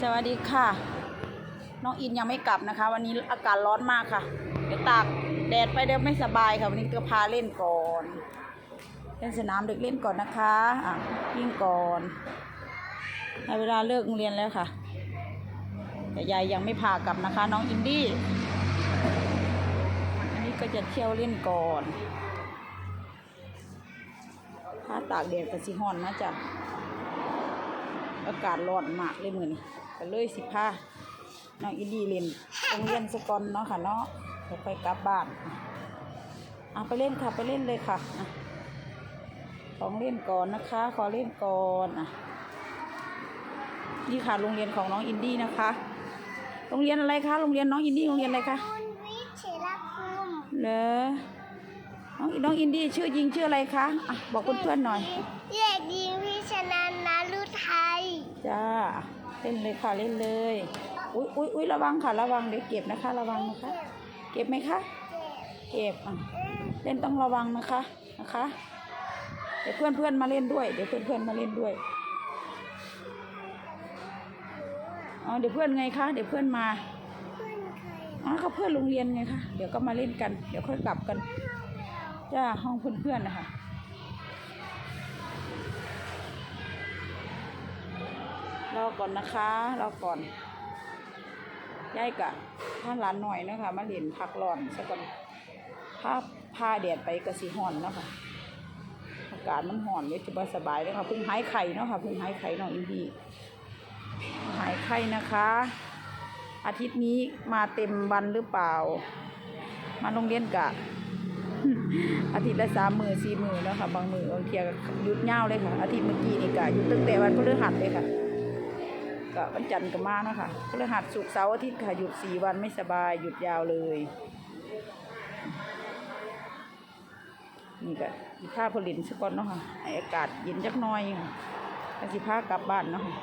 สวัสดีค่ะ น้องอินยังไม่กลับนะคะ วันนี้อากาศร้อนมากค่ะ เดี๋ยวตากแดดไปเดี๋ยวไม่สบายค่ะ วันนี้ก็พาเล่นก่อนเล่นสนามเด็กเล่นก่อนนะคะอะวิ่งก่อนในเวลาเลิกโรงเรียนแล้วค่ะแต่ยายยังไม่พากลับนะคะ น้องอินดี้อันนี้ก็จะเที่ยวเล่นก่อน ถ้าตากแดดกับสีห้อนนะจ๊ะ อากาศร้อนมากเลยมือนี่ก็เลยสิพาน้องอินดีเล่นโรงเรียนสกอนเนาะค่ะเนาะเดี๋ยวไปกลับบ้านเอาไปเล่นค่ะไปเล่นเลยค่ะอะของเล่นก่อนนะคะ ขอเล่นก่อนอะนี่ค่ะโรงเรียนของน้องอินดี้นะคะ โรงเรียนอะไรคะโรงเรียนน้องอินดี้โรงเรียนอะไรคะคุณวิเชรภูมิเหรอน้องน้องอินดี้ชื่อจริงชื่ออะไรคะอะบอกเพื่อนๆหน่อย จ้าเล่นเลยค่ะเล่นเลย อุ้ยอุ้ยอุ้ยระวังค่ะ ระวังเดี๋ยวเก็บนะคะ ระวังนะคะ เก็บไหมคะ เก็บอะเล่นต้องระวังนะคะนะคะ เดี๋ยวเพื่อนเพื่อนๆมาเล่นด้วย เดี๋ยวเพื่อนเพื่อนๆมาเล่นด้วยอ๋อเดี๋ยวเพื่อนไงคะเดี๋ยวเพื่อนมาเพื่อนใครอ๋อก็เพื่อนโรงเรียนไงคะเดี๋ยวก็มาเล่นกัน เดี๋ยวค่อยกลับกันจ้าห้องเพื่อนเพื่อนๆนะคะ อก่อนนะคะรอก่อนยายกะท่านหลานหน่อยนะคะมาเล่นพักร้อนสักก่อนผ้าผ้าแดดไปกระสีห่อนนะคะอากาศมันห่อนเลยจะสบายเลยค่ะเพิ่งหายไข่เนาะค่ะเพิ่งหายไข่หน้องอินดีหายไข่นะคะ อาทิตย์นี้มาเต็มวันหรือเปล่า มาโรงเรียนกะอาทิตย์ละสามมือสี่มือแล้วค่ะบางมือบางเทียก็หยุดยาเลยค่ะ อาทิตย์เมื่อกี้นี่กะยุดตั้งแต่วันพฤหัสเลยค่ะ กะวันจันทร์ก็มาเนาะค่ะพฤหัสศุกร์เสาร์อาทิตย์ค่ะหยุดสี่วันไม่สบายหยุดยาวเลยนี่ก็สิผ้าผลินสก่อนเนาะค่ะอากาศเย็นจักน่อยค่ะใสิผ้ากลับบ้านเนาะค่ะ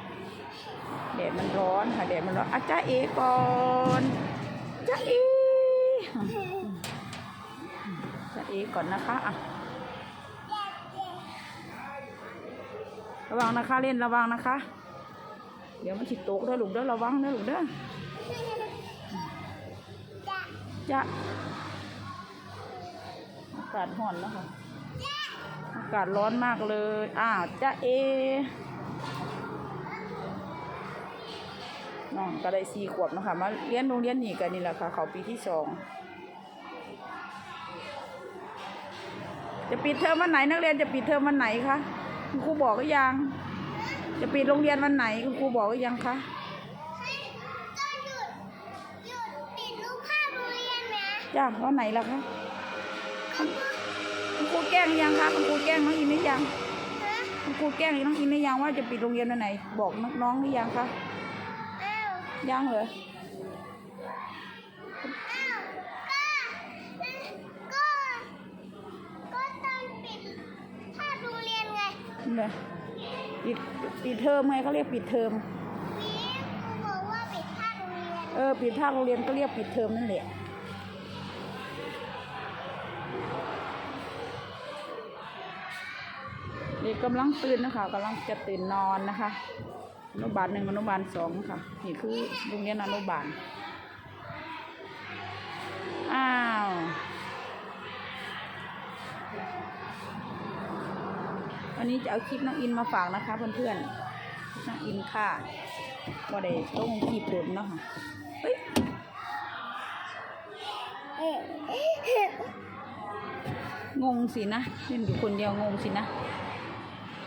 แดดมันร้อนค่ะแดดมันร้อนอาจ้าเอก่อนจ้าเอจ้าเอก่อนนะคะอะระวังนะคะเล่นระวังนะคะ เดี๋ยวมันถิตกเด้ลูกเด้อระวังเด้ลูกเด้อจะอากาศร้อนแล้วค่ะอากาศร้อนมากเลยอ้าวจ้าเอน้องก็ได้สี่ขวบนะคะมาเรียนโรงเรียนนี่กันนี่แหละค่ะ เขาปีที่สองจะปิดเทอมวันไหนนักเรียนจะปิดเทอมวันไหนคะครูบอกก็ยัง จะปิดโรงเรียนวันไหนคุณครูบอกก็ยังคะให้ก็หยุดหยุดปิดรูปภาพโรงเรียนนะจ้าวันไหนล่ะคะคุณครูแกล้งหรือยังคะคุณครูแกล้งน้องอินหรือยังฮะคุณครูแกล้งน้องอินหรือยังว่าจะปิดโรงเรียนวันไหน บอกน้องๆหรือยังคะอ้าวยังเหรออ้าวก็ก็ก็ตอนปิดภาพโรงเรียนไงเหรอ ปิดปิดเทอมไงเขาเรียกปิดเทอมวีครูบอกว่าปิดภาพโรงเรียนเออปิดภาคโรงเรียนก็เรียกปิดเทอมนั่นแหละเด็กกำลังตื่นนะคะกำลังจะตื่นนอนนะคะอนุบาลหนึ่งอนุบาลสองค่ะ นี่คือโรงเรียนอนุบาลอ้าว วันนี้จะเอาคลิปน้องอินมาฝากนะคะเพื่อนๆน้องอินค่ะว่ได้ต้องคลิปโดนเนาะค่ะเฮ้ยงงสินะเล่นอยู่คนเดียวงงสินะ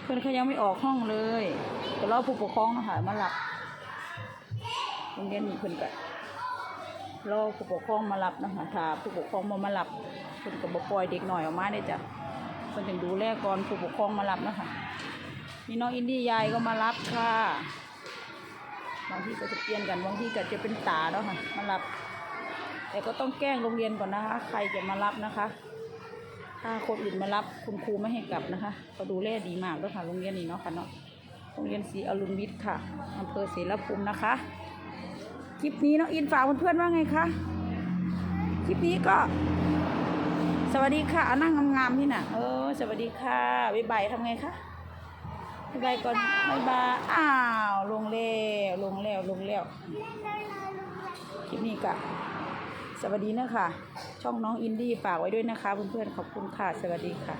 เพื่อนเขายังไม่ออกห้องเลยก็รอผู้ปกครองนะคะมารับโรงเรียนนี้เพื่อนก็รอผู้ปกครองมารับนะคะถ้าผู้ปกครองมามารับเพื่อนก็บปล่อยเด็กหน่อยออกมาได้จ้ะ เพื่นถึงดูแลก่อนผู้ปกครองมารับนะคะมีน้องอินดี้ยายก็มารับค่ะบางที่ก็จะเปลี่ยนกันบางที่ก็จะเป็นตาแล้วค่ะมารับ แต่ก็ต้องแกล้งโรงเรียนก่อนนะคะ ใครจะมารับนะคะ ถ้าคนอื่นมารับคุณครูไม่ให้กลับนะคะก็ดูแลดีมากด้วยค่ะโรงเรียนนี้เนาะค่ะเนาะโรงเรียนศรีอรุณวิทย์ค่ะอำเภอศรีภูมินะคะ คลิปนี้น้องอินฝากเพื่อนๆว่าไงคะคลิปนี้ก็ สวัสดีค่ะอะนั่งงามๆที่น่ะ เออ สวัสดีค่ะบ๊ายบายทำไงคะบ๊ายบายก่อนบ๊ายบายอ้าวลงแล้วลงแล้วลงแล้วเล่นเลยเลยลูกเลยคลิปนี้กะสวัสดีนะคะช่องน้องอินดี้ฝากไว้ด้วยนะคะเพื่อนๆขอบคุณค่ะสวัสดีค่ะ